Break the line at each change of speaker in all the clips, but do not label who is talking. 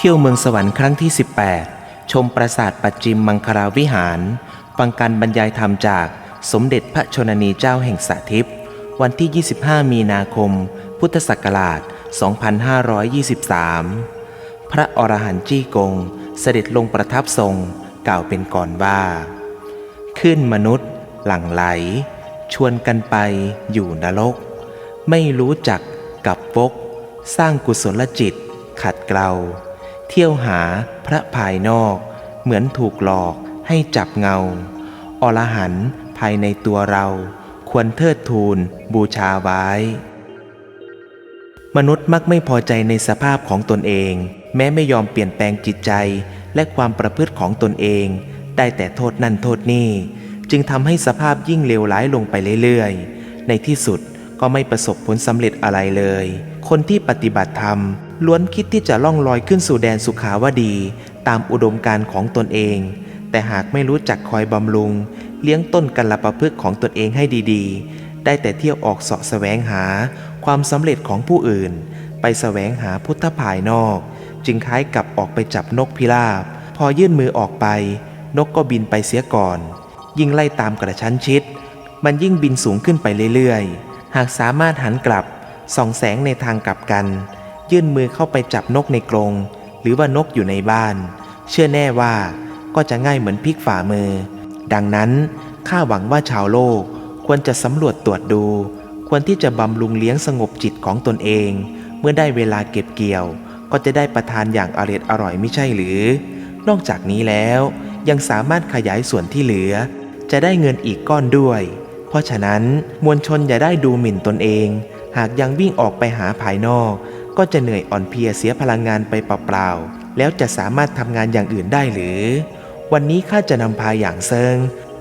เที่ยวเมืองสวรรค์ครั้งที่ 18 ชมปราสาทปัจจิมมังคลาวิหาร ฟังการบรรยายธรรมจากสมเด็จพระชนนีเจ้าแห่งสาทิพย์วันที่ 25 มีนาคม พุทธศักราช 2523 พระอรหันต์จี้กง เสด็จลงประทับทรงกล่าวเป็นก่อนว่า ขึ้นมนุษย์ หลั่งไหล ชวนกันไปอยู่นรก ไม่รู้จักกับปกสร้างกุศลจิต ขัดเกลา เที่ยวหาพระภายนอก เหมือนถูกหลอกให้จับเงา อรหันภายในตัวเราควรเทิดทูนบูชาไว้ มนุษย์มักไม่พอใจในสภาพของตนเอง แม้ไม่ยอมเปลี่ยนแปลงจิตใจและความประพฤติของตนเอง ได้แต่โทษนั่นโทษนี่ จึงทำให้สภาพยิ่งเลวร้ายลงไปเรื่อยๆ ในที่สุดก็ไม่ประสบผลสำเร็จอะไรเลย คนที่ปฏิบัติธรรม ล้วนคิดที่จะล่องลอยขึ้นสู่แดนสุขาวดี ตามอุดมการของตนเอง แต่หากไม่รู้จักคอยบำรุง เลี้ยงต้นกัลประพฤกษ์ของตนเองให้ดีๆ ได้แต่เที่ยวออกเสาะแสวงหาความสำเร็จของผู้อื่น ไปแสวงหาพุทธภายนอก จึงคล้ายกับออกไปจับนกพิราบ พอยื่นมือออกไป นกก็บินไปเสียก่อน ยิ่งไล่ตามกระชั้นชิด มันยิ่งบินสูงขึ้นไปเรื่อยๆ หากสามารถหันกลับส่องแสงในทางกลับกัน ยื่นมือเข้าไปจับนกในกรง หรือว่านกอยู่ในบ้าน เชื่อแน่ว่าก็จะง่ายเหมือนพลิกฝ่ามือ ดังนั้นข้าหวังว่าชาวโลกควรจะสำรวจตรวจดู ควรที่จะบำรุงเลี้ยงสงบจิตของตนเอง เมื่อได้เวลาเก็บเกี่ยว ก็จะได้ประทานอย่างอร่อยอร่อยไม่ใช่หรือ นอกจากนี้แล้วยังสามารถขยายส่วนที่เหลือ จะได้เงินอีกก้อนด้วย เพราะฉะนั้นมวลชนอย่าได้ดูหมิ่นตนเอง หากยังวิ่งออกไปหาภายนอก ก็จะเหนื่อยอ่อนเพลียเสียพลังงานไปเปล่าๆ แล้วจะสามารถทำงานอย่างอื่นได้หรือ วันนี้ข้าจะนำพาอย่างเซิง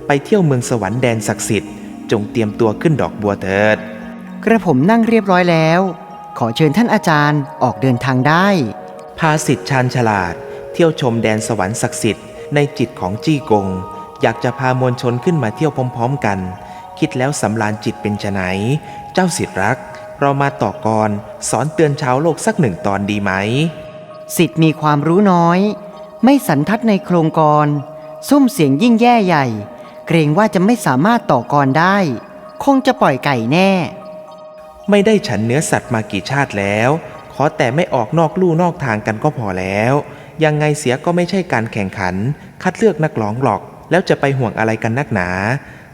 ไปเที่ยวเมืองสวรรค์แดนศักดิ์สิทธิ์ จงเตรียมตัวขึ้นดอกบัวเถิด
กระผมนั่งเรียบร้อยแล้ว ขอเชิญท่านอาจารย์ออกเดินทางได้
พาสิทธิ์ชาญฉลาด เที่ยวชมแดนสวรรค์ศักดิ์สิทธิ์ในจิตของจี้กง อยากจะพามวลชนขึ้นมาเที่ยวพร้อม ๆ กัน คิดแล้วสำราญจิตเป็นไฉนเจ้าสิทธิ์รัก เรามาต่อกรสอนเตือนชาวโลกสักหนึ่งตอนดีไหม
สิทธิ์มีความรู้น้อย ไม่สันทัดในโครงกรซุ่มเสียงยิ่งแย่ใหญ่ เกรงว่าจะไม่สามารถต่อกรได้ คงจะปล่อยไก่แน่
ไม่ได้ฉันเนื้อสัตว์มากี่ชาติแล้ว ขอแต่ไม่ออกนอกลู่นอกทางกันก็พอแล้ว ยังไงเสียก็ไม่ใช่การแข่งขัน คัดเลือกนักร้องหรอก แล้วจะไปห่วงอะไรกันนักหนา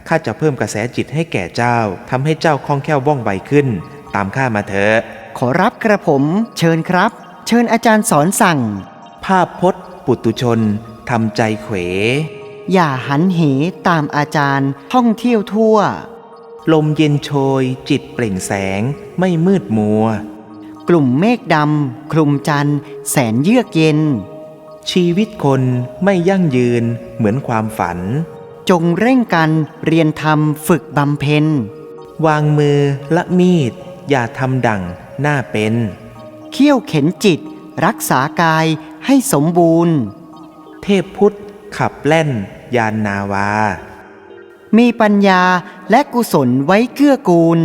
ข้าจะเพิ่มกระแสจิตให้แก่เจ้าทำให้เจ้าคล่องแคล่วว่องไวขึ้น ตามข้ามาเถอะ
ขอรับกระผม เชิญครับ เชิญอาจารย์สอนสั่ง
ภาพพจน์ ปุตุชนทำใจเขว
อย่าหันเหตามอาจารย์ท่องเที่ยวทั่ว
ลมเย็นโชย จิตเปล่งแสง ไม่มืดมัว
กลุ่มเมฆดำคลุมจันทร์ แสนเยือกเย็น
ชีวิตคนไม่ยั่งยืนเหมือนความฝัน
จงเร่งกันเรียนธรรมฝึกบำเพ็ญ
วางมือละมีด อย่าทำดั่งหน้าเป็น
เขี่ยวเข็นจิต รักษากายให้สมบูรณ์
เทพพุทธขับแล่น ยานนาวา
มีปัญญาและกุศลไว้เกื้อกูล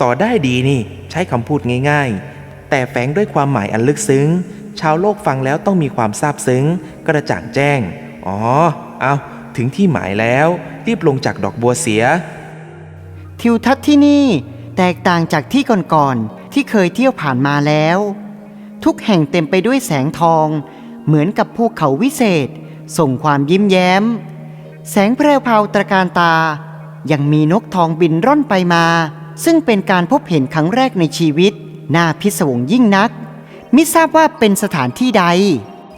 ต่อได้ดีนี่ ใช้คำพูดง่ายๆ แต่แฝงด้วยความหมายอันลึกซึ้ง ชาวโลกฟังแล้วต้องมีความซาบซึ้ง กระจ่างแจ้ง อ๋อ เอาถึงที่หมายแล้ว รีบลงจากดอกบัวเสีย
ทิวทัศน์ที่นี่ แตกต่างจากที่ก่อนๆที่เคยเที่ยวผ่านมาแล้ว ทุกแห่งเต็มไปด้วยแสงทอง เหมือนกับภูเขาวิเศษ ส่งความยิ้มแย้ม แสงแพรวพราวตระการตา ยังมีนกทองบินร่อนไปมา ซึ่งเป็นการพบเห็นครั้งแรกในชีวิต น่าพิศวงยิ่งนัก มิทราบว่าเป็นสถานที่ใด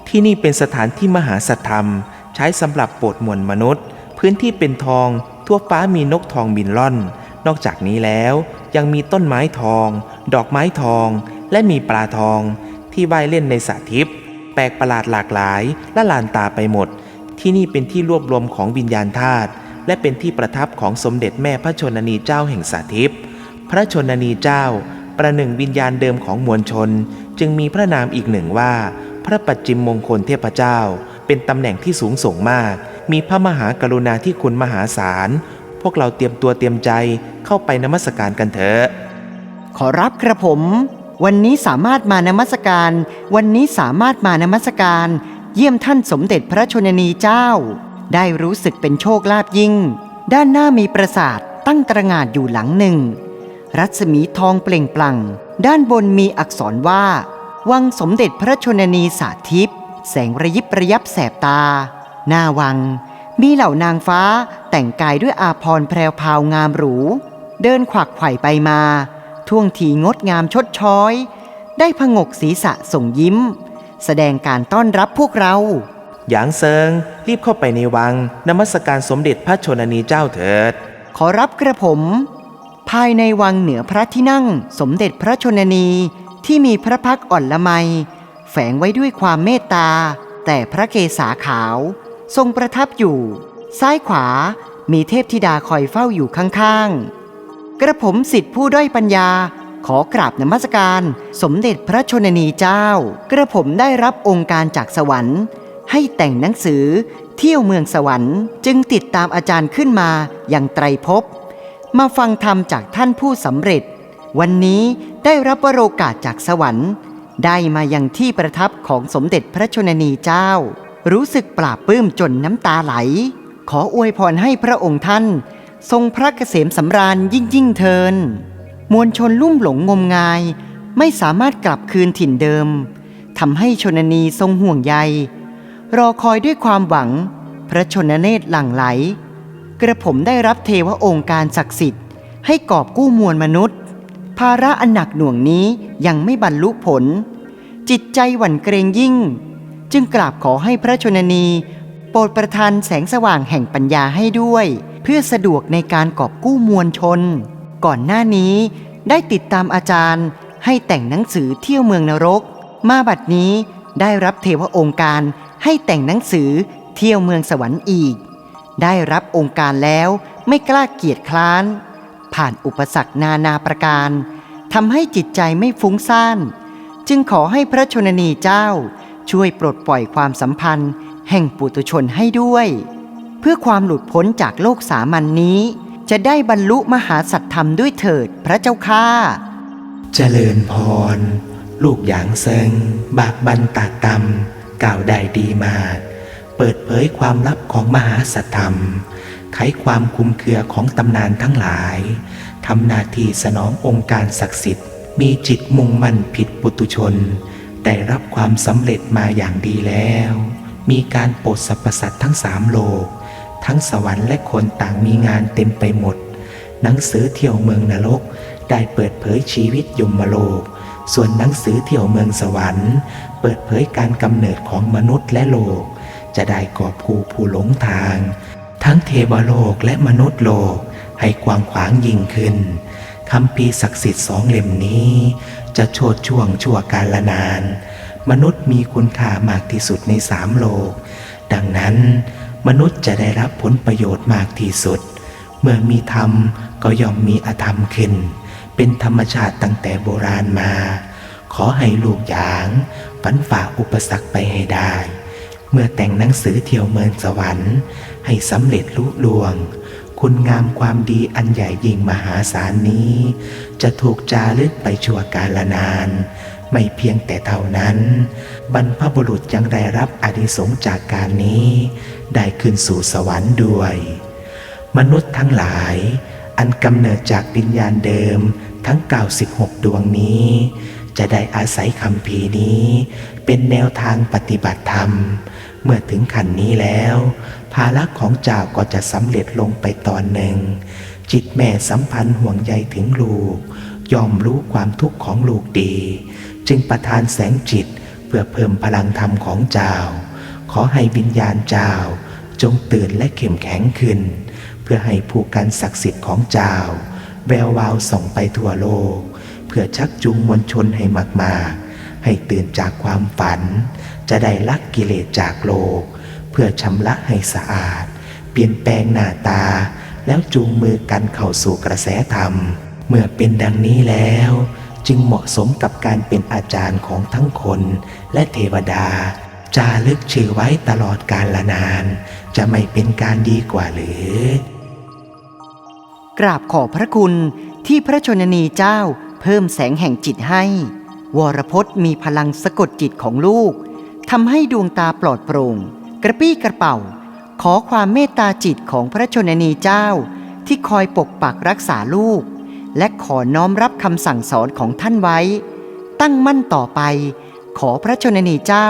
ที่นี่เป็นสถานที่มหาสัตธรรม ใช้สำหรับโปรดมวลมนุษย์ พื้นที่เป็นทอง ทั่วฟ้ามีนกทองบินล่อน นอกจากนี้แล้วยังมีต้นไม้ทอง ดอกไม้ทอง และมีปลาทอง ที่ว่ายเล่นในสระทิพย์แปลกประหลาดหลากหลายและลานตาไปหมด ที่นี่เป็นที่รวบรวมของวิญญาณธาตุและเป็นที่ประทับของสมเด็จแม่พระชนนีเจ้าแห่งสาทิพย์พระชนนีเจ้า ประหนึ่งวิญญาณเดิมของมวลชน จึงมีพระนามอีกหนึ่งว่า พระปัจจิมมงคลเทพเจ้า เป็นตำแหน่งที่สูงส่งมาก มีพระมหากรุณาธิคุณมหาศาล พวกเราเตรียมตัวเตรียมใจเข้าไปนมัสการกันเถอะ
ขอรับกระผม วันนี้สามารถมานมัสการ วันนี้สามารถมานมัสการ เยี่ยมท่านสมเด็จพระชนนีเจ้า ได้รู้สึกเป็นโชคลาภยิ่ง ด้านหน้ามีปราสาทตั้งตระหง่านอยู่หลังหนึ่ง รัศมีทองเปล่งปลั่ง ด้านบนมีอักษรว่า วังสมเด็จพระชนนีสาธิตแสงระยิบระยับแสบตา หน้าวัง มีเหล่านางฟ้าแต่งกายด้วยอาภรณ์แพรวพราวงามหรู เดินขวักไขว่ไปมา ท่วงทีงดงามชดช้อย ได้พงกศีรษะส่งยิ้ม แสดงการต้อนรับพวกเรา
หยางเซิง รีบเข้าไปในวังนมัสการสมเด็จพระชนนีเจ้าเถิด
ขอรับกระผม ภายในวังเหนือพระที่นั่ง สมเด็จพระชนนีที่มีพระพักตร์อ่อนละไม แฝงไว้ด้วยความเมตตา แต่พระเกศาขาว ทรงประทับอยู่ ซ้ายขวามีเทพธิดาคอยเฝ้าอยู่ข้างๆ กระผมสิทธิผู้ด้อยปัญญาขอกราบนมัสการสมเด็จพระชนนีเจ้า กระผมได้รับองค์การจากสวรรค์ ให้แต่งหนังสือเที่ยวเมืองสวรรค์ จึงติดตามอาจารย์ขึ้นมาอย่างไตรภพมาฟังธรรมจากท่านผู้สำเร็จ วันนี้ได้รับวโรกาสจากสวรรค์ ได้มายังที่ประทับของสมเด็จพระชนนีเจ้า รู้สึกปลาบปลื้มจนน้ำตาไหล ขออวยพรให้พระองค์ท่าน ทรงพระเกษมสำราญยิ่งยิ่งเทิน มวลชนลุ่มหลงงมงาย ไม่สามารถกลับคืนถิ่นเดิมทำให้ชนนีทรงห่วงใย รอคอยด้วยความหวัง พระชนเนตรหลั่งไหล กระผมได้รับเทวองค์การศักดิ์สิทธิ์ ให้กอบกู้มวลมนุษย์ ภาระอันหนักหน่วงนี้ยังไม่บรรลุผล จิตใจหวั่นเกรงยิ่ง จึงกราบขอให้พระชนนี โปรดประทานแสงสว่างแห่งปัญญาให้ด้วย เพื่อสะดวกในการกอบกู้มวลชน ก่อนหน้านี้ได้ติดตามอาจารย์ ให้แต่งหนังสือเที่ยวเมืองนรก มาบัดนี้ได้รับเทวองค์การให้แต่งหนังสือเที่ยวเมืองสวรรค์อีก ได้รับองค์การแล้วไม่กล้าเกียจคร้าน ผ่านอุปสรรคนานาประการทำให้จิตใจไม่ฟุ้งซ่าน จึงขอให้พระชนนีเจ้า ช่วยปลดปล่อยความสัมพันธ์ แห่งปุตุชนให้ด้วย เพื่อความหลุดพ้นจากโลกสามัญนนี้ จะได้บรรลุมหาสัตธรรมด้วยเถิดพระเจ้าข้า
เจริญพร ลูกหยางเซิง บากบันตากรรมกล่าวได้ดีมา เปิดเผยความลับของมหาสัตธรรม ไขความคุมเครือของตำนานทั้งหลายทำนาทีสนององค์การศักดิ์สิทธิ์มีจิตมุ่งมั่นผิดปุตุชน ได้รับความสำเร็จมาอย่างดีแล้ว มีการโปรดสรรพสัตว์ทั้งสามโลก ทั้งสวรรค์และคนต่างมีงานเต็มไปหมด หนังสือเที่ยวเมืองนรกได้เปิดเผยชีวิตยมโลก ส่วนหนังสือเที่ยวเมืองสวรรค์ เปิดเผยการกำเนิดของมนุษย์และโลก จะได้กอบกูผู้หลงทาง ทั้งเทวโลกและมนุษย์โลกให้กว้างขวางยิ่งขึ้นคำพีศักดิ์สิทธิ์สองเล่มนี้ จะโชดช่วงชั่วกาลนาน มนุษย์มีคุณค่ามากที่สุดในสามโลก ดังนั้น มนุษย์จะได้รับผลประโยชน์มากที่สุด เมื่อมีธรรมก็ย่อมมีอธรรมขึ้น เป็นธรรมชาติตั้งแต่โบราณมา ขอให้ลูกหยางฝันฝ่าอุปสรรคไปให้ได้ เมื่อแต่งหนังสือเที่ยวเมืองสวรรค์ ให้สำเร็จลุล่วง คุณงามความดีอันใหญ่ยิ่งมหาศาลนี้ จะถูกจารึกไปชั่วกาลนาน ไม่เพียงแต่เท่านั้น บรรพบุรุษยังได้รับอานิสงส์จากการนี้ ได้ขึ้นสู่สวรรค์ด้วย มนุษย์ทั้งหลาย อันกำเนิดจากวิญญาณเดิมทั้ง 96 ดวงนี้ จะได้อาศัยคำพีนี้ เป็นแนวทางปฏิบัติธรรม เมื่อถึงขันนี้แล้ว ภาระของเจ้าก็จะสำเร็จลงไปตอนหนึ่ง จิตแม่สัมพันธ์ห่วงใยถึงลูก ยอมรู้ความทุกข์ของลูกดี จึงประทานแสงจิตเพื่อเพิ่มพลังธรรมของเจ้า ขอให้วิญญาณเจ้า จงตื่นและเข้มแข็งขึ้น เพื่อให้ผู้กันศักดิ์สิทธิ์ของเจ้า แวววาวส่องไปทั่วโลก เพื่อชักจูงมวลชนให้มากๆ ให้ตื่นจากความฝัน จะได้ลักกิเลสจากโลก พื่อชำระให้สะอาด เปลี่ยนแปลงหน้าตา แล้วจูงมือกันเข้าสู่กระแสธรรม เมื่อเป็นดังนี้แล้ว จึงเหมาะสมกับการเป็นอาจารย์ของทั้งคนและเทวดา จารึกชื่อไว้ตลอดกาลละนาน จะไม่เป็นการดีกว่าหรือ
กราบขอบพระคุณที่พระชนนีเจ้าเพิ่มแสงแห่งจิตให้ วรพจน์มีพลังสะกดจิตของลูกทำให้ดวงตาปลอดโปร่ง กระปี้กระเป๋า ขอความเมตตาจิตของพระชนนีเจ้า ที่คอยปกปักรักษาลูก และขอน้อมรับคำสั่งสอนของท่านไว้ ตั้งมั่นต่อไป ขอพระชนนีเจ้า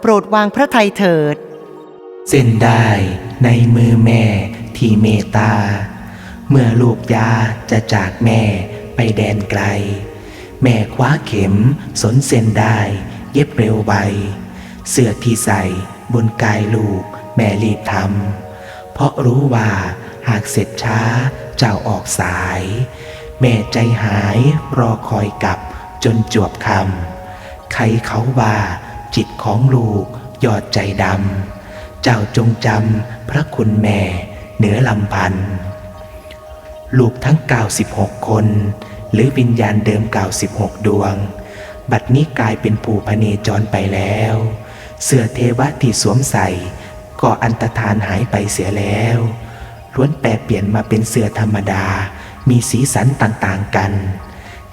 โปรดวางพระทัยเถิด
เส้นได้ในมือแม่ที่เมตตา เมื่อลูกยาจะจากแม่ไปแดนไกล แม่คว้าเข็มสนเส้นได้ เย็บเร็วไวเสื้อที่ใส่ บนกายลูกแม่รีบทำเพราะรู้ว่าหากเสร็จช้าเจ้าออกสาย แม่ใจหายรอคอยกลับจนจวบคำใครเขาว่าจิตของลูกยอดใจดำ เจ้าจงจำพระคุณแม่เหนือลำพัน ลูกทั้ง 96 คน หรือวิญญาณเดิม 96 ดวง บัดนี้กลายเป็นผู้พเนจรไปแล้ว เสื้อเทวะที่สวมใส่ก็อันตรธานหายไปเสียแล้วล้วนแปลเปลี่ยนมาเป็นเสื้อธรรมดา มีสีสันต่างๆกัน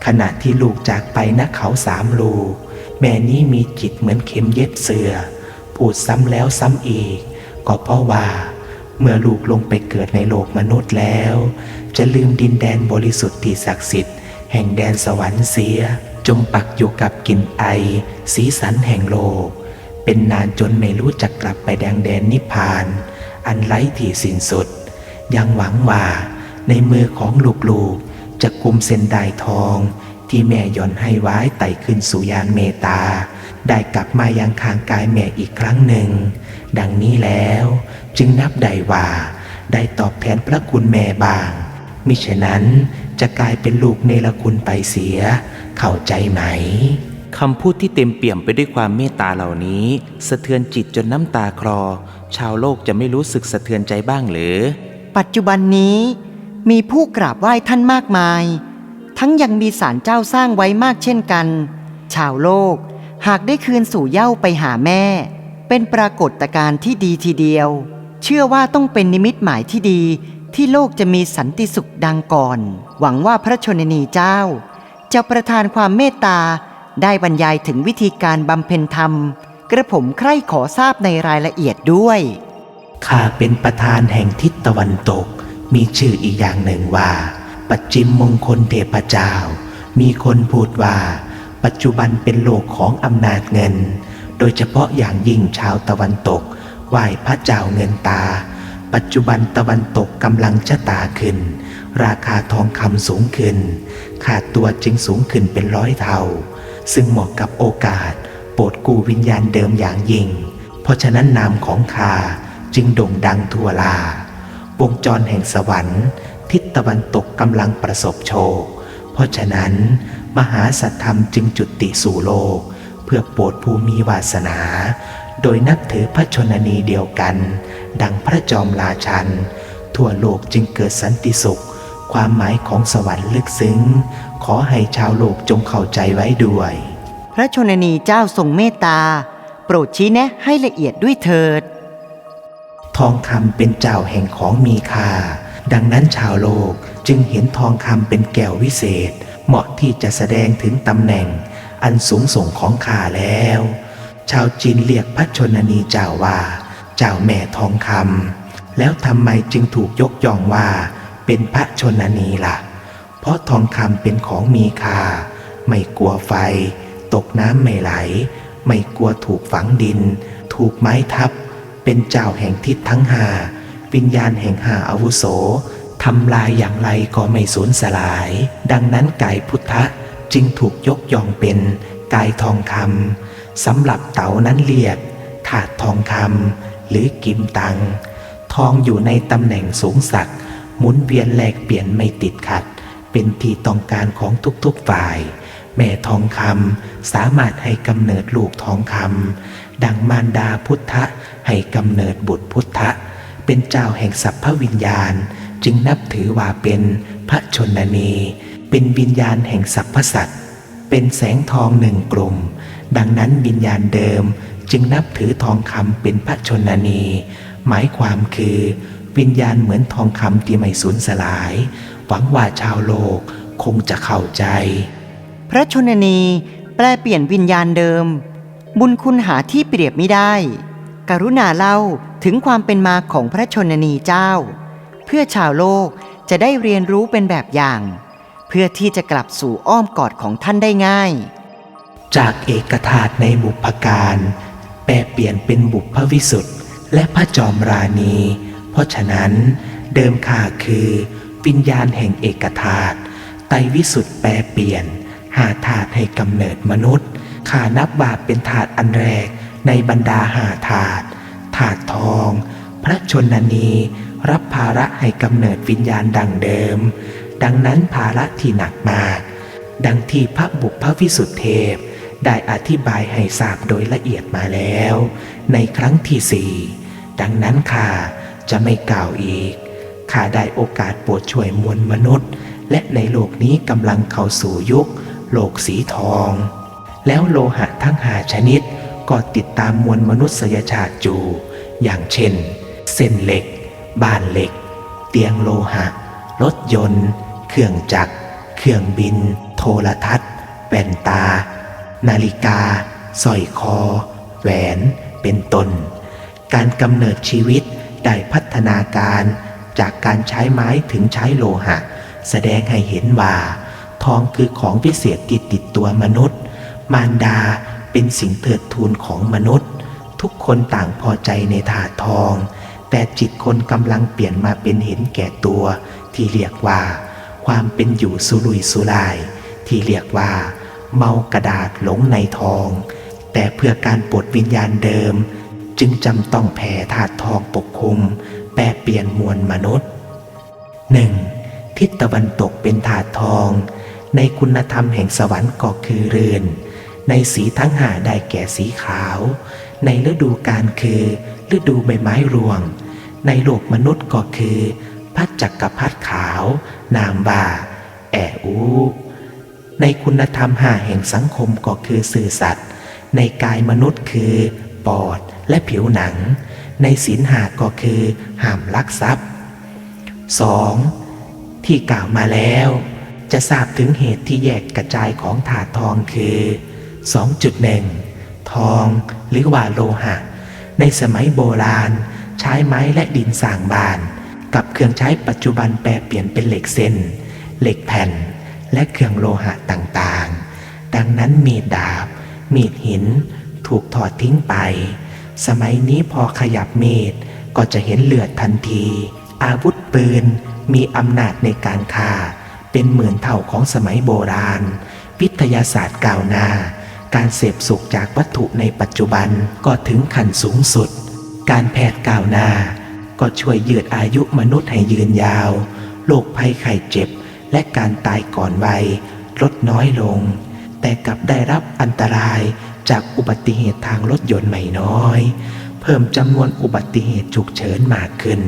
ขณะที่ลูกจากไปณเขาสามลูก แม่นี้มีจิตเหมือนเข็มเย็บเสือพูดซ้ำแล้วซ้ำอีก ก็เพราะว่า เมื่อลูกลงไปเกิดในโลกมนุษย์แล้ว จะลืมดินแดนบริสุทธิ์ที่ศักดิ์สิทธิ์แห่งแดนสวรรค์เสียจงปักอยู่กับกลิ่นไอ สีสันแห่งโลก เป็นนานจนไม่รู้จักกลับไปแดงแดนนิพพาน อันไร้ที่สิ้นสุด ยังหวังว่าในมือของลูกๆ จะกุมเส้นได้ทอง ที่แม่ย่อนให้ไว้ไต่ขึ้นสู่ยานเมตตา ได้กลับมายังคางกายแม่อีกครั้งหนึ่ง ดังนี้แล้วจึงนับได้ว่าได้ตอบแทนพระคุณแม่บาง มิฉะนั้นจะกลายเป็นลูกเนรคุณไปเสีย เข้าใจไหม คำพูดที่เต็มเปี่ยมไปด้วยความเมตตาเหล่านี้ สะเทือนจิตจนน้ำตาคลอ ชาวโลกจะไม่รู้สึกสะเทือนใจบ้างหรือ
ปัจจุบันนี้ มีผู้กราบไหว้ท่านมากมาย ทั้งยังมีศาลเจ้าสร้างไว้มากเช่นกัน ชาวโลกหากได้คืนสู่เย้าไปหาแม่ เป็นปรากฏการณ์ที่ดีทีเดียว เชื่อว่าต้องเป็นนิมิตหมายที่ดีที่โลกจะมีสันติสุขดังก่อน หวังว่าพระชนนีเจ้า จะประทานความเมตตา ได้บรรยายถึงวิธีการบำเพ็ญธรรม กระผมใคร่ขอทราบในรายละเอียดด้วย
ข้าเป็นประธานแห่งทิศตะวันตก มีชื่ออีกอย่างหนึ่งว่า ปัจจิมมงคลเทพเจ้า มีคนพูดว่า ปัจจุบันเป็นโลกของอำนาจเงิน โดยเฉพาะอย่างยิ่งชาวตะวันตกไหว้พระเจ้าเงินตา ปัจจุบันตะวันตกกำลังชะตาขึ้น ราคาทองคำสูงขึ้น ขาดตัวจึงสูงขึ้นเป็นร้อยเท่า ซึ่งเหมาะกับโอกาส โปรดกู้วิญญาณเดิมอย่างยิ่ง เพราะฉะนั้นนามของข้าจึงโด่งดังทั่วลา วงจรแห่งสวรรค์ ทิศตะวันตกกำลังประสบโชค เพราะฉะนั้น มหาสัตธรรมจึงจุติสู่โลก เพื่อโปรดผู้มีวาสนา โดยนับถือพระชนนีเดียวกัน ดังพระจอมราชัน ทั่วโลกจึงเกิดสันติสุข ความหมายของสวรรค์ลึกซึ้ง ขอให้ชาวโลกจงเข้าใจไว้ด้วย
พระชนนีเจ้าทรงเมตตา โปรดชี้แนะให้ละเอียดด้วยเถิด
ทองคำเป็นเจ้าแห่งของมีค่า ดังนั้นชาวโลกจึงเห็นทองคำเป็นแก้ววิเศษ เหมาะที่จะแสดงถึงตำแหน่ง อันสูงส่งของข้าแล้ว ชาวจีนเรียกพระชนนีเจ้าว่า เจ้าแม่ทองคำแล้วทำไมจึงถูกยกย่องว่า เป็นพระชนนีล่ะ เพราะทองคำเป็นของมีค่า ไม่กลัวไฟ ตกน้ำไม่ไหล ไม่กลัวถูกฝังดิน ถูกไม้ทับ เป็นเจ้าแห่งทิศทั้งหาวิญญาณแห่งหาอาวุโสทำลายอย่างไรก็ไม่สูญสลาย ดังนั้นกายพุทธะจึงถูกยกย่องเป็นกายทองคำสำหรับเต๋านั้นเรียกถาดทองคำหรือกิมตัง ทองอยู่ในตำแหน่งสูงสักด หมุนเวียนแลกเปลี่ยนไม่ติดขัด เป็นที่ต้องการของทุกๆฝ่าย แม่ทองคำสามารถให้กำเนิดลูกทองคำดังมารดาพุทธะให้กำเนิดบุตรพุทธะ เป็นเจ้าแห่งสัพพวิญญาณ จึงนับถือว่าเป็นพระชนนี เป็นวิญญาณแห่งสรรพสัตว์เป็นแสงทองหนึ่งกลุ่ม ดังนั้นวิญญาณเดิมจึงนับถือทองคำเป็นพระชนนี หมายความคือ วิญญาณเหมือนทองคำที่ไม่สูญสลาย หวังว่าชาวโลกคงจะเข้าใจ
พระชนนีแปลเปลี่ยนวิญญาณเดิม บุญคุณหาที่เปรียบไม่ได้ กรุณาเล่าถึงความเป็นมาของพระชนนีเจ้า เพื่อชาวโลกจะได้เรียนรู้เป็นแบบอย่าง เพื่อที่จะกลับสู่อ้อมกอดของท่านได้ง่าย
จากเอกธาตุในบุพการ แปลเปลี่ยนเป็นบุพวิสุทธ์และพระจอมราณี เพราะฉะนั้นเดิมข้าคือวิญญาณแห่งเอกธาตุไตวิสุทธ์แปลเปลี่ยน หาธาตุให้กำเนิดมนุษย์ข้านับบาปเป็นธาตุอันแรกในบรรดาหาธาตุธาตุทอง พระชนนีรับภาระให้กำเนิดวิญญาณดังเดิม ดังนั้นภาระที่หนักมาก ดังที่พระบุพวิสุทธิเทพ ได้อธิบายให้ทราบโดยละเอียดมาแล้ว ในครั้งที่สี่ดังนั้นข้า จะไม่กล่าวอีก ข้าได้โอกาสโปรดช่วยมวลมนุษย์ และในโลกนี้กำลังเข้าสู่ยุค โลกสีทอง แล้วโลหะทั้งหาชนิดก็ติดตามมวลมนุษยชาติอยู่ อย่างเช่น เส้นเหล็ก บ้านเหล็ก เตียงโลหะ รถยนต์ เครื่องจักร เครื่องบิน โทรทัศน์แว่นตา นาฬิกาสร้อยคอ แหวน เป็นต้น การกำเนิดชีวิต ได้พัฒนาการจากการใช้ไม้ถึงใช้โลหะ แสดงให้เห็นว่า ทองคือของพิเศษติดติดตัวมนุษย์ มารดาเป็นสิ่งเทิดทูนของมนุษย์ ทุกคนต่างพอใจในถาดทอง แต่จิตคนกำลังเปลี่ยนมาเป็นเห็นแก่ตัว ที่เรียกว่า ความเป็นอยู่สุรุยสุราย ที่เรียกว่า เมากระดาษหลงในทอง แต่เพื่อการปลดวิญญาณเดิม จึงจำต้องแผ่ถาดทองปกคลุม แปรเปลี่ยนมวลมนุษย์ 1. ทิศตะวันตกเป็นถาดทอง ในคุณธรรมแห่งสวรรค์ก็คือเรือน ในสีทั้งหาได้แก่สีขาว ในฤดูกาลคือฤดูใบไม้รวง ในโลกมนุษย์ก็คือพัดจักรพัดขาว นามบาแออูในคุณธรรมห้าแห่งสังคมก็คือสื่อสัตว์ ในกายมนุษย์คือปอด และผิวหนัง ในศีลหาก็คือห้ามลักทรัพย์ 2. ที่กล่าวมาแล้ว จะทราบถึงเหตุที่แยกกระจายของถาดทองคือ 2.1 ทองหรือว่าโลหะ ในสมัยโบราณ ใช้ไม้และดินสร้างบ้าน กับเครื่องใช้ปัจจุบันแปลเปลี่ยนเป็นเหล็กเส้น เหล็กแผ่น และเครื่องโลหะต่างๆ ดังนั้นมีดดาบ มีดหิน ถูกถอดทิ้งไป สมัยนี้พอขยับมีดก็จะเห็นเลือดทันที อาวุธปืนมีอำนาจในการฆ่า เป็นเหมื่นเท่าของสมัยโบราณ วิทยาศาสตร์ก้าวหน้าการเสพสุขจากวัตถุในปัจจุบันก็ถึงขั้นสูงสุด การแพทย์ก้าวหน้าก็ช่วยยืดอายุมนุษย์ให้ยืนยาว โรคภัยไข้เจ็บ และการตายก่อนวัยลดน้อยลง แต่กลับได้รับอันตราย จากอุบัติเหตุทางรถยนต์ไม่น้อย เพิ่มจำนวนอุบัติเหตุฉุกเฉินมากขึ้น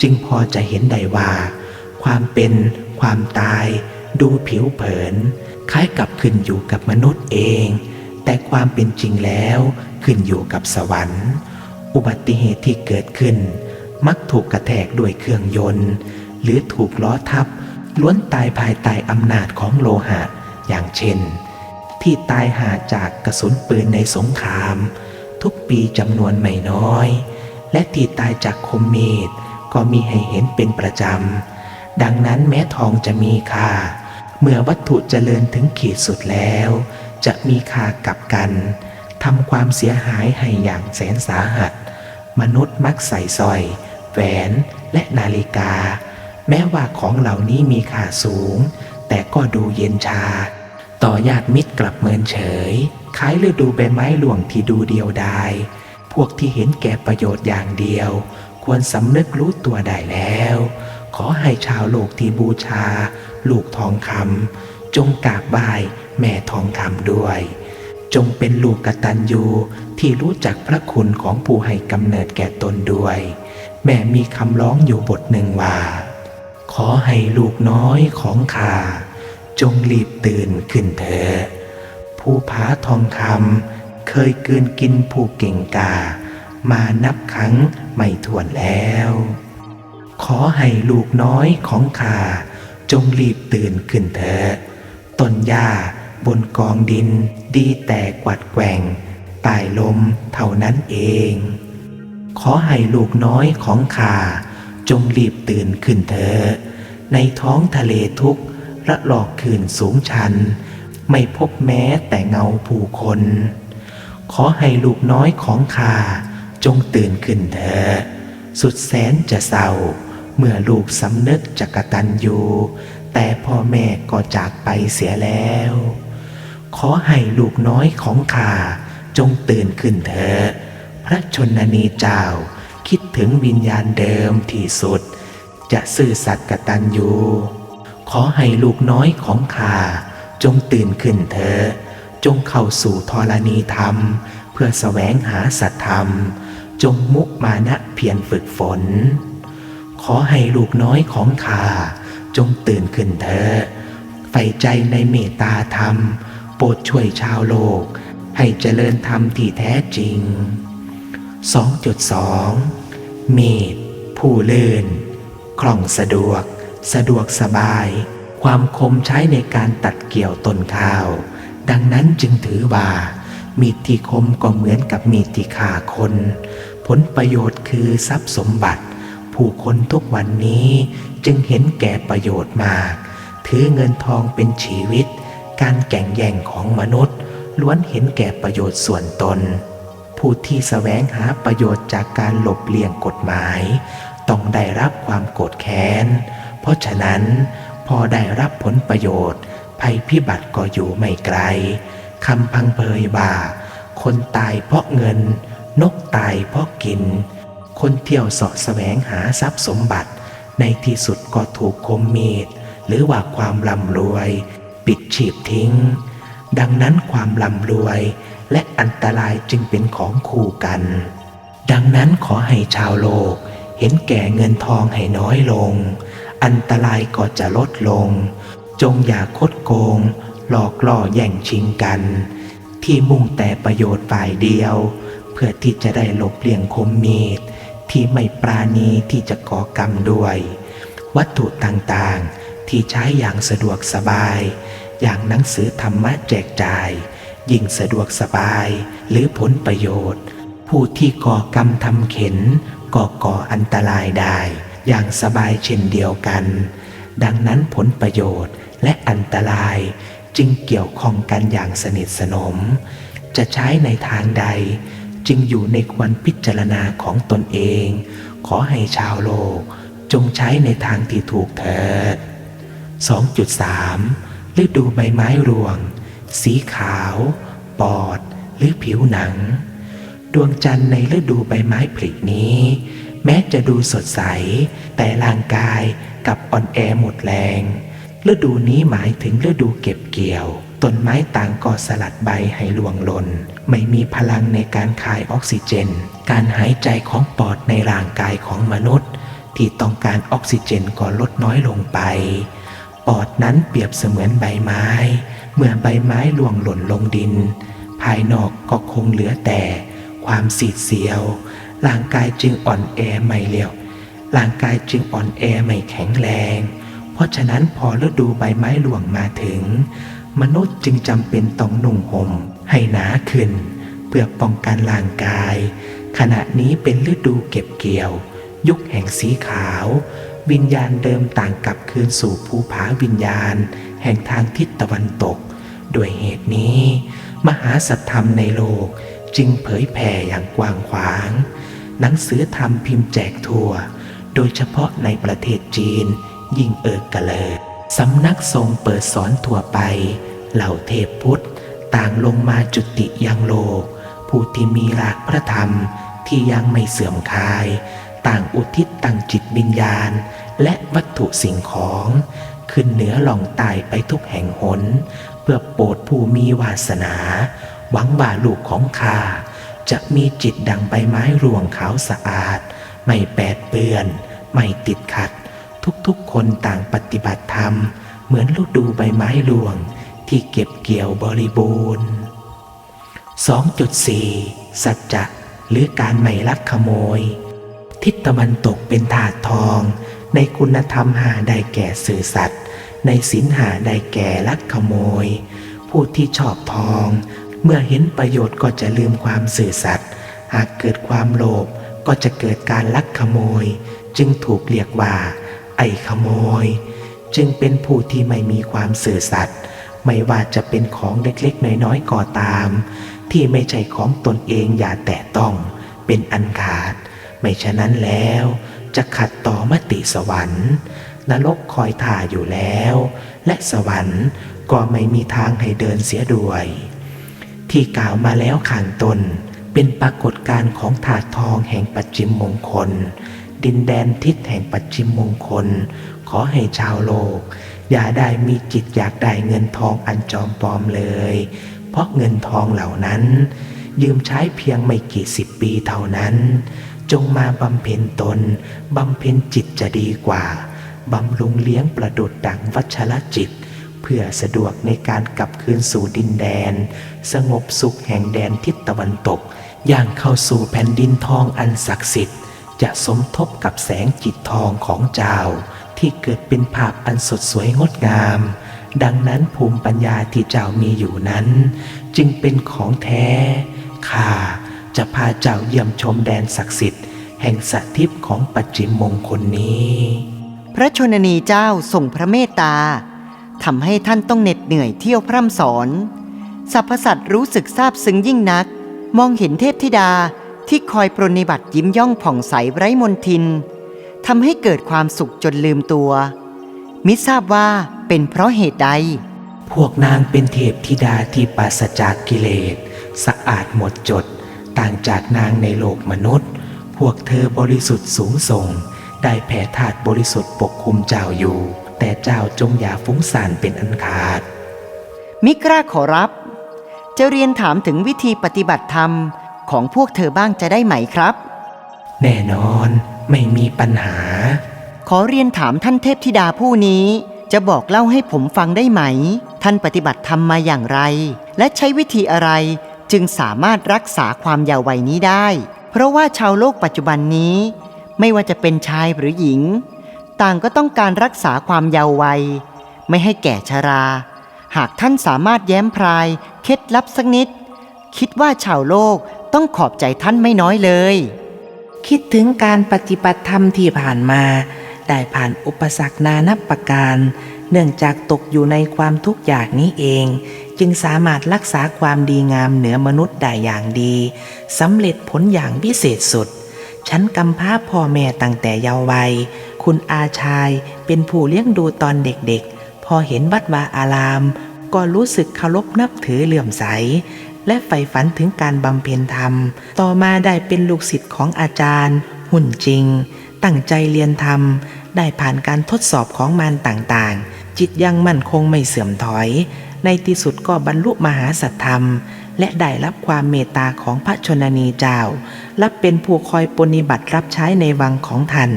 จึงพอจะเห็นได้ว่า ความเป็นความตาย ดูผิวเผิน คล้ายกับขึ้นอยู่กับมนุษย์เอง แต่ความเป็นจริงแล้วขึ้นอยู่กับสวรรค์ อุบัติเหตุที่เกิดขึ้น มักถูกกระแทกด้วยเครื่องยนต์ หรือถูกล้อทับล้วนตายภายใต้อำนาจของโลหะ อย่างเช่น ที่ตายหาจากกระสุนปืนในสงคราม ทุกปีจำนวนไม่น้อย และที่ตายจากคมมีดก็มีให้เห็นเป็นประจำ ดังนั้นแม้ทองจะมีค่า เมื่อวัตถุเจริญถึงขีดสุดแล้ว จะมีค่ากลับกันทำความเสียหายให้อย่างแสนสาหัส มนุษย์มักใส่สร้อย แหวนและนาฬิกา แม้ว่าของเหล่านี้มีค่าสูง แต่ก็ดูเย็นชา ต่อญาติมิตรกลับเมินเฉยคล้ายฤดูใบไม้หลวงที่ดูเดียวดายพวกที่เห็นแก่ประโยชน์อย่างเดียว ควรสำนึกรู้ตัวได้แล้ว ขอให้ชาวโลกที่บูชา ลูกทองคำจงกราบไหว้แม่ทองคำด้วย จงเป็นลูกกตัญญูที่รู้จักพระคุณของผู้ให้กำเนิดแก่ตนด้วย แม่มีคำร้องอยู่บทหนึ่งว่า ขอให้ลูกน้อยของข้า จงรีบตื่นขึ้นเถิดผู้ผาทองคำเคยเกินกินผู้เก่งกา มานับครั้งไม่ถ้วนแล้ว ขอให้ลูกน้อยของข้าจงรีบตื่นขึ้นเถิดต้นหญ้าบนกองดินดีแต่กวัดแกว่งตายลมเท่านั้นเอง ขอให้ลูกน้อยของข้าจงรีบตื่นขึ้นเถอะในท้องทะเลทุกข์ ระหลอกคืนสูงชัน ไม่พบแม้แต่เงาผู้คน ขอให้ลูกน้อยของข้าจงตื่นขึ้นเถอะ สุดแสนจะเศร้า เมื่อลูกสำนึกจะกตัญญูแต่พ่อแม่ก็จากไปเสียแล้ว ขอให้ลูกน้อยของข้าจงตื่นขึ้นเถอะ พระชนนีเจ้าคิดถึงวิญญาณเดิมที่สุด จะซื่อสัตย์กตัญญู ขอให้ลูกน้อยของข้าจงตื่นขึ้นเถอะจงเข้าสู่ธรณีธรรม เพื่อแสวงหาสัตธรรม จงมุมานะเพียรฝึกฝน ขอให้ลูกน้อยของข้าจงตื่นขึ้นเถอะใฝ่ใจในเมตตาธรรม โปรดช่วยชาวโลก ให้เจริญธรรมที่แท้จริง 2.2 เมตผู้เลื่นคล่องสะดวก สะดวกสบาย ความคมใช้ในการตัดเกี่ยวต้นข้าว ดังนั้นจึงถือว่า มีดที่คมก็เหมือนกับมีดที่ฆ่าคน ผลประโยชน์คือทรัพย์สมบัติ ผู้คนทุกวันนี้จึงเห็นแก่ประโยชน์มาก ถือเงินทองเป็นชีวิต การแก่งแย่งของมนุษย์ ล้วนเห็นแก่ประโยชน์ส่วนตน ผู้ที่แสวงหาประโยชน์จากการหลบเลี่ยงกฎหมาย ต้องได้รับความโกรธแค้น เพราะฉะนั้นพอได้รับผลประโยชน์ ภัยพิบัติก็อยู่ไม่ไกลคำพังเพยบ่า คนตายเพราะเงิน นกตายเพราะกิน คนเที่ยวเสาะแสวงหาทรัพย์สมบัติ ในที่สุดก็ถูกคมมีด หรือว่าความร่ำรวย ปิดฉีบทิ้ง ดังนั้นความร่ำรวย และอันตรายจึงเป็นของคู่กัน ดังนั้นขอให้ชาวโลกเห็นแก่เงินทองให้น้อยลง อันตรายก็จะลดลง จงอย่าคดโกง หลอกล่อแย่งชิงกัน ที่มุ่งแต่ประโยชน์ฝ่ายเดียว เพื่อที่จะได้หลบเลี่ยงคมมีดที่ไม่ปราณีที่จะก่อกรรมด้วย วัตถุต่างๆ ที่ใช้อย่างสะดวกสบาย อย่างหนังสือธรรมะแจกจ่าย ยิ่งสะดวกสบายหรือผลประโยชน์ ผู้ที่ก่อกรรมทำเข็นก็ก่ออันตรายได้ อย่างสบายเช่นเดียวกัน ดังนั้นผลประโยชน์และอันตรายจึงเกี่ยวข้องกันอย่างสนิทสนม จะใช้ในทางใด จึงอยู่ในควรพิจารณาของตนเอง ขอให้ชาวโลกจงใช้ในทางที่ถูกเถิด 2.3ฤดูใบไม้รวง สีขาว ปอด หรือผิวหนัง ดวงจันทร์ในฤดูใบไม้ผลินี้ แม้จะดูสดใส แต่ร่างกายกับอ่อนแอหมดแรงฤดูนี้หมายถึงฤดูเก็บเกี่ยวต้นไม้ต่างก็สลัดใบให้หลวงหลน ไม่มีพลังในการคายออกซิเจน การหายใจของปอดในร่างกายของมนุษย์ ที่ต้องการออกซิเจนก็ลดน้อยลงไป ปอดนั้นเปรียบเสมือนใบไม้ เมื่อใบไม้หลวงหล่นลงดิน ภายนอกก็คงเหลือแต่ความสีดเสียว ร่างกายจึงอ่อนแอไม่เลียว ร่างกายจึงอ่อนแอไม่แข็งแรง เพราะฉะนั้นพอฤดูใบไม้หลวงมาถึง มนุษย์จึงจำเป็นต้องนุ่งห่มให้หนาขึ้น เพื่อป้องกันร่างกาย ขณะนี้เป็นฤดูเก็บเกี่ยว ยุคแห่งสีขาว วิญญาณเดิมต่างกลับคืนสู่ภูผาวิญญาณ แห่งทางทิศตะวันตก ด้วยเหตุนี้ มหาสัทธรรมในโลกจึงเผยแผ่อย่างกว้างขวาง หนังสือธรรมพิมพ์แจกทั่ว โดยเฉพาะในประเทศจีน ยิ่งเอิกกระเลิดสำนักทรงเปิดสอนทั่วไป เหล่าเทพพุทธ ต่างลงมาจุติยังโลก ผู้ที่มีรากพระธรรมที่ยังไม่เสื่อมคลาย ต่างอุทิศตั้งจิตวิญญาณ และวัตถุสิ่งของ ขึ้นเหนือหล่องตายไปทุกแห่งหน เพื่อโปรดผู้มีวาสนา หวังว่าลูกของข้า จะมีจิตดังใบไม้รวงขาวสะอาด ไม่แปดเปื้อน ไม่ติดขัด ทุกๆคนต่างปฏิบัติธรรม เหมือนฤดูใบไม้รวงที่เก็บเกี่ยวบริบูรณ์ 2.4 สัจจะหรือการไม่ลักขโมย ทิศตะวันตกเป็นถาดทอง ในคุณธรรมหาได้แก่สื่อสัตย์ในศีลหาได้แก่ลักขโมย ผู้ที่ชอบทอง เมื่อเห็นประโยชน์ก็จะลืมความสื่อสัตย์หากเกิดความโลภก็จะเกิดการลักขโมย จึงถูกเรียกว่า ไอ้ขโมย จึงเป็นผู้ที่ไม่มีความสื่อสัตย์ไม่ว่าจะเป็นของเล็กๆน้อยๆก็ตาม ที่ไม่ใช่ของตนเองอย่าแตะต้องเป็นอันขาด ไม่ฉะนั้นแล้วจะขัดต่อมติสวรรค์นรกคอยท่าอยู่แล้ว และสวรรค์ก็ไม่มีทางให้เดินเสียด้วย ที่กล่าวมาแล้วข้างตนเป็นปรากฏการณ์ของถาดทองแห่งปัจจิมมงคล ดินแดนทิศแห่งปัจจิมมงคล ขอให้ชาวโลก อย่าได้มีจิตอยากได้เงินทองอันจอมปลอมเลย เพราะเงินทองเหล่านั้น ยืมใช้เพียงไม่กี่สิบปีเท่านั้น จงมาบำเพ็ญตนบำเพ็ญจิตจะดีกว่าบำรุงเลี้ยงประดุดดังวัชรจิต เพื่อสะดวกในการกลับคืนสู่ดินแดน สงบสุขแห่งแดนทิศตะวันตก ย่างเข้าสู่แผ่นดินทองอันศักดิ์สิทธิ์ จะสมทบกับแสงจิตทองของเจ้า ที่เกิดเป็นภาพอันสดสวยงดงาม ดังนั้นภูมิปัญญาที่เจ้ามีอยู่นั้น จึงเป็นของแท้ข้าจะพาเจ้าเยี่ยมชมแดนศักดิ์สิทธิ์ แห่งสถิตของปัจจิมมงคลนี้
พระชนนีเจ้าทรงพระเมตตา ทำให้ท่านต้องเหน็ดเหนื่อยเที่ยวพร่ำสอนสรรพสัตว์รู้สึกซาบซึ้งยิ่งนัก มองเห็นเทพธิดาที่คอยปรนนิบัติยิ้มย่องผ่องใสไร้มนทินทำให้เกิดความสุขจนลืมตัว มิทราบว่าเป็นเพราะเหตุใด
พวกนางเป็นเทพธิดาที่ปราศจากกิเลส สะอาดหมดจด ต่างจากนางในโลกมนุษย์ พวกเธอบริสุทธิ์สูงส่ง ได้แผ่ธาตุบริสุทธิ์ปกคุมเจ้าอยู่ แต่เจ้าจงอย่าฟุ้งซ่านเป็นอันขาด
มิกล้าขอรับ จะเรียนถามถึงวิธีปฏิบัติธรรมของพวกเธอบ้างจะได้ไหมครับ
แน่นอนไม่มีปัญหา
ขอเรียนถามท่านเทพธิดาผู้นี้ จะบอกเล่าให้ผมฟังได้ไหม ท่านปฏิบัติธรรมมาอย่างไร และใช้วิธีอะไรจึงสามารถรักษาความเยาว์วัยนี้ได้ เพราะว่าชาวโลกปัจจุบันนี้ ไม่ว่าจะเป็นชายหรือหญิง ต่างก็ต้องการรักษาความเยาว์วัย ไม่ให้แก่ชรา หากท่านสามารถแย้มพรายเคล็ดลับสักนิด คิดว่าชาวโลกต้องขอบใจท่านไม่น้อยเลย
คิดถึงการปฏิบัติธรรมที่ผ่านมา ได้ผ่านอุปสรรคนานับประการ เนื่องจากตกอยู่ในความทุกข์ยากนี้เอง จึงสามารถรักษาความดีงามเหนือมนุษย์ได้อย่างดีสำเร็จผลอย่างพิเศษสุด ฉันกำพร้าพ่อแม่ตั้งแต่เยาว์วัย คุณอาชายเป็นผู้เลี้ยงดูตอนเด็กๆ พอเห็นวัดวาอาราม ก็รู้สึกเคารพนับถือเหลื่อมใส และใฝ่ฝันถึงการบำเพ็ญธรรม ต่อมาได้เป็นลูกศิษย์ของอาจารย์ หุ่นจริง ตั้งใจเรียนธรรม ได้ผ่านการทดสอบของมารต่างๆ จิตยังมั่นคงไม่เสื่อมถอย ในที่สุดก็บรรลุมหาสัตธรรมและได้รับความเมตตาของพระชนนีเจ้า รับเป็นผู้คอยปฏิบัติรับใช้ในวังของท่าน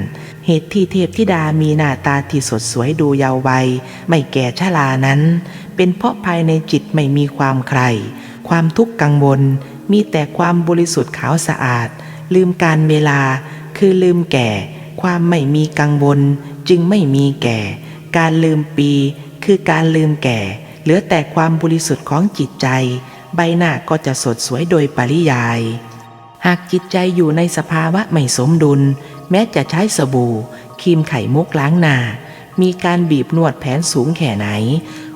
เหตุที่เทพธิดามีหน้าตาที่สดสวยดูเยาว์วัย ไม่แก่ชรานั้น เป็นเพราะภายในจิตไม่มีความใคร ความทุกข์กังวล มีแต่ความบริสุทธิ์ขาวสะอาด ลืมการเวลา คือลืมแก่ ความไม่มีกังวล จึงไม่มีแก่ การลืมปี คือการลืมแก่ เหลือแต่ความบริสุทธิ์ของจิตใจ ใบหน้าก็จะสดสวยโดยปริยาย หากจิตใจอยู่ในสภาวะไม่สมดุล แม้จะใช้สบู่ครีมไข่มุกล้างหน้ามีการบีบนวดแผนสูงแค่ไหน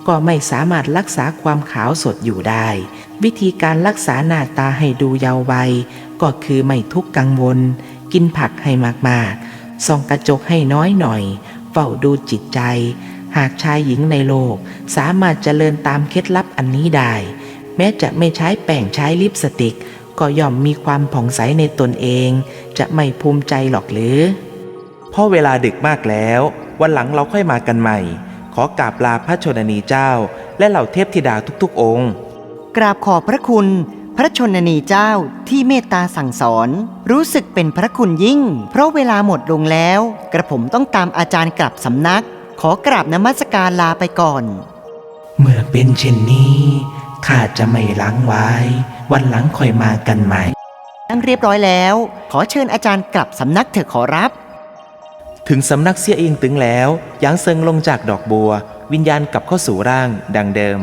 ก็ไม่สามารถรักษาความขาวสดอยู่ได้ วิธีการรักษาหน้าตาให้ดูเยาว์วัย ก็คือไม่ทุกข์กังวล กินผักให้มากๆ ส่องกระจกให้น้อยหน่อย เฝ้าดูจิตใจ หากชายหญิงในโลก สามารถเจริญตามเคล็ดลับอันนี้ได้ แม้จะไม่ใช้แป้งใช้ลิปสติก ก็ย่อมมีความผ่องใสในตนเอง จะไม่ภูมิใจหรอกหรือ
เพราะเวลาดึกมากแล้ว วันหลังเราค่อยมากันใหม่ ขอกราบลาพระชนนีเจ้า และเหล่าเทพธิดาทุกๆ องค์
กราบขอบพระคุณ พระชนนีเจ้าที่เมตตาสั่งสอน รู้สึกเป็นพระคุณยิ่ง เพราะเวลาหมดลงแล้ว กระผมต้องตามอาจารย์กลับสำนัก ขอกราบนมัสการลาไปก่อน
เมื่อเป็นเช่นนี้ ข้าจะไม่ล้างไว้ วันหลังค่อยมากันใหม่
นั่งเรียบร้อยแล้ว ขอเชิญอาจารย์กลับสำนักเถอะขอรับ
ถึงสำนักเสียเองตึงแล้วหยางเซิงลงจากดอกบัว วิญญาณกลับเข้าสู่ร่างดังเดิม